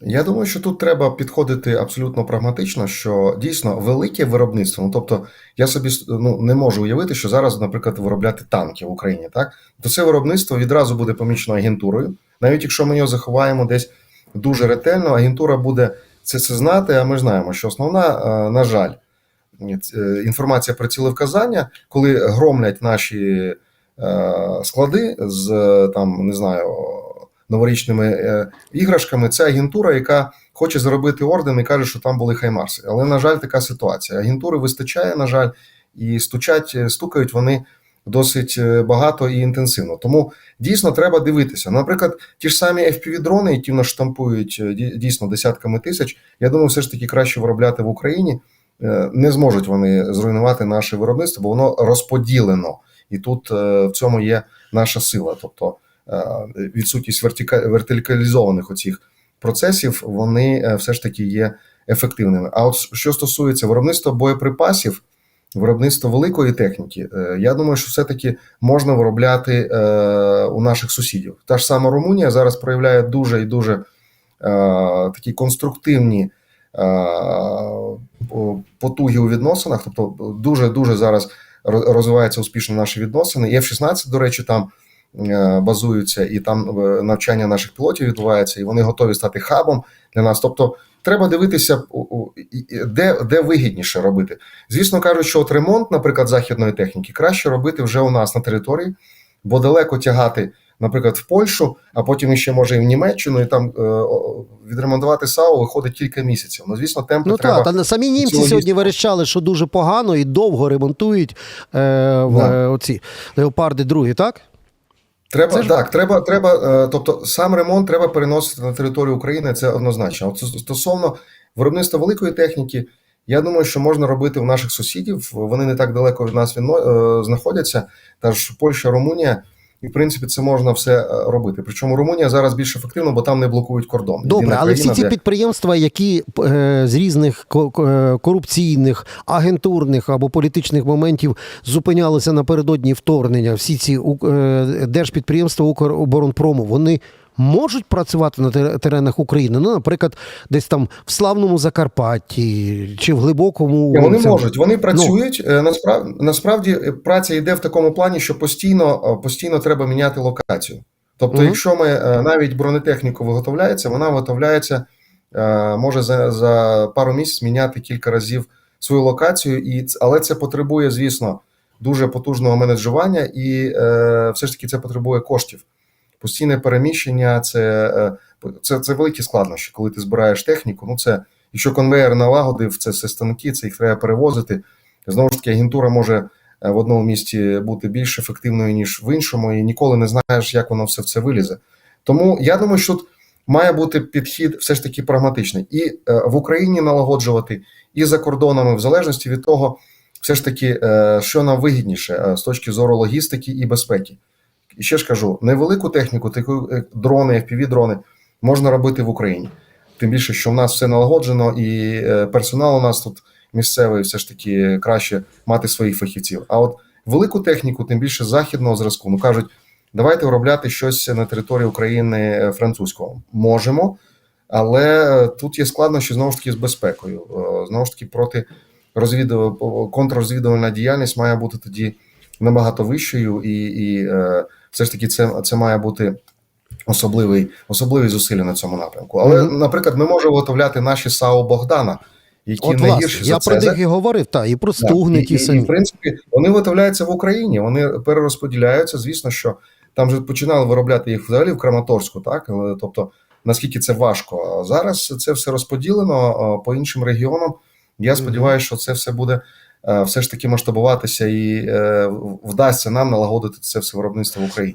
Я думаю, що тут треба підходити абсолютно прагматично, що дійсно велике виробництво. Ну тобто, я собі ну, не можу уявити, що зараз, наприклад, виробляти танки в Україні, так то це виробництво відразу буде помічено агентурою. Навіть якщо ми його заховаємо десь дуже ретельно, агентура буде це, це знати. А ми знаємо, що основна, е, на жаль, е, інформація про цілевказання, коли громлять наші е, склади з там, не знаю новорічними е, іграшками. Це агентура, яка хоче заробити орден і каже, що там були хаймарси. Але на жаль, така ситуація. Агентури вистачає, на жаль, і стучать, стукають вони досить е, багато і інтенсивно. Тому дійсно треба дивитися. Наприклад, ті ж самі fpv дрони, які в нас штампують е, дійсно десятками тисяч. Я думаю, все ж таки краще виробляти в Україні. Не зможуть вони зруйнувати наше виробництво, бо воно розподілено, і тут в цьому є наша сила. Тобто відсутність вертикалізованих оцих процесів, вони все ж таки є ефективними. А от що стосується виробництва боєприпасів, виробництва великої техніки, я думаю, що все-таки можна виробляти у наших сусідів. Та ж сама Румунія зараз проявляє дуже і дуже такі конструктивні. Потуги у відносинах, тобто дуже дуже зараз розвиваються успішно наші відносини. І F-16, до речі, там Е, базуються, і там е, навчання наших пілотів відбувається, і вони готові стати хабом для нас. Тобто, треба дивитися, де де вигідніше робити. Звісно, кажуть, що от ремонт, наприклад, західної техніки, краще робити вже у нас на території, бо далеко тягати. Наприклад, в Польщу, а потім ще може і в Німеччину, і там е, відремонтувати САУ виходить кілька місяців. Ну, звісно, темпи ну, треба... так, та самі німці сьогодні дійсно. верещали, що дуже погано і довго ремонтують е, в, Да. е, оці леопарди другі, так? Треба ж- так, треба, треба. е, Тобто, сам ремонт треба переносити на територію України. Це однозначно. От стосовно виробництва великої техніки, я думаю, що можна робити в наших сусідів. Вони не так далеко від нас е, знаходяться. Та ж Польща, Румунія. І в принципі це можна все е, робити. Причому Румунія зараз більш ефективно, бо там не блокують кордон. Добре, Єдина але всі ці де- підприємства, які е, з різних е, корупційних, агентурних або політичних моментів зупинялися напередодні вторгнення, всі ці е, держпідприємства Укроборонпрому, вони можуть працювати на теренах України. Ну, наприклад, десь там в славному Закарпатті чи в глибокому Вони цьому- можуть, вони працюють. Е, Насправді, насправді е, праця йде в такому плані, що постійно, е, постійно треба міняти локацію. Тобто, Мгм. якщо ми навіть бронетехніку виготовляється, вона виготовляється, може за, за пару місяців міняти кілька разів свою локацію, і, але це потребує, звісно, дуже потужного менеджування, і е, все ж таки це потребує коштів. Постійне переміщення це, е, це, це великі складнощі, коли ти збираєш техніку. Ну, це Якщо конвейер налагодив, це все станки, це їх треба перевозити. Знову ж таки, агентура може е, в одному місті бути більш ефективною, ніж в іншому, і ніколи не знаєш, як воно все в це вилізе. Тому я думаю, що тут має бути підхід все ж таки прагматичний. І е, в Україні налагоджувати, і за кордонами, в залежності від того, все ж таки, що нам вигідніше з точки зору логістики і безпеки. І ще ж кажу: невелику техніку, таку дрони, FPV-дрони, можна робити в Україні. Тим більше, що в нас все налагоджено, і е, персонал у нас тут місцевий, все ж таки краще мати своїх фахівців. А от велику техніку, тим більше західного зразку, ну кажуть, давайте виробляти щось на території України е, французького. Можемо, але е, тут є складнощі знову ж таки з безпекою. Е, Знову ж таки, проти розвідував контррозвідувальна діяльність має бути тоді набагато вищою, і, і е, все ж таки це, це має бути особливий, особливі зусилля на цьому напрямку. Але, Мгм. наприклад, ми можемо виготовляти наші САУ Богдана, які От, не власне, гірші за я це. про За- них і говорив, та, і про стугни ті самі. і, в принципі, вони виготовляються в Україні, вони перерозподіляються. Звісно, що там вже починали виробляти їх взагалі в Краматорську, так тобто наскільки це важко. Зараз це все розподілено по іншим регіонам. Я сподіваюся, що це все буде е, все ж таки масштабуватися і е, вдасться нам налагодити це все виробництво в Україні.